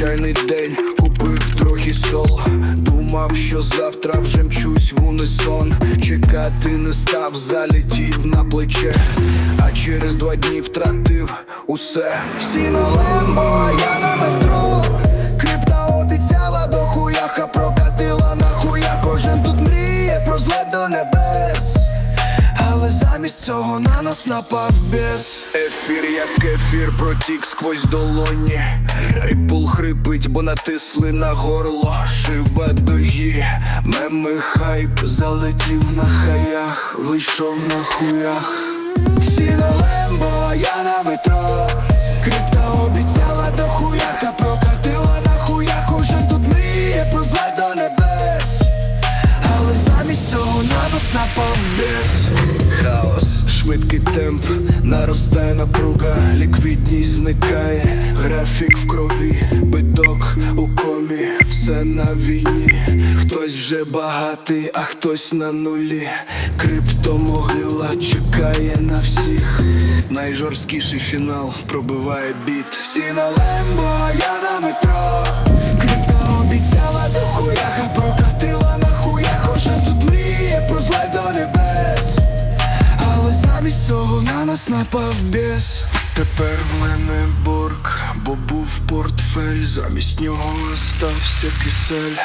звичайний день купив трохи сол. Думав, що завтра вже мчусь в унисон. Чекати не став, залетів на плече, а через два дні втратив усе. Всі на лембо, я на замість цього на нас напав бес Ефір, як ефір, протік сквозь долоні. Ріпул хрипить, бо натисли на горло. Шиба дої, меми хайп Залетів на хаях, вийшов на хуях. Всі на лембо, я на метро. Крипта обіцяла до хуяха, прокатила на хуях. Кожен тут мріє про зле до небес. Але замість цього на нас напав Хаос, швидкий темп, наростає напруга, ліквідність зникає, графік в крові, биток у комі, все на війні, хтось вже багатий, а хтось на нулі. Криптомогила чекає на всіх. Найжорсткіший фінал пробиває біт. Всі на лембо, замість цього на нас напав біс Тепер в мене борг, бо був портфель, замість нього остався кисель.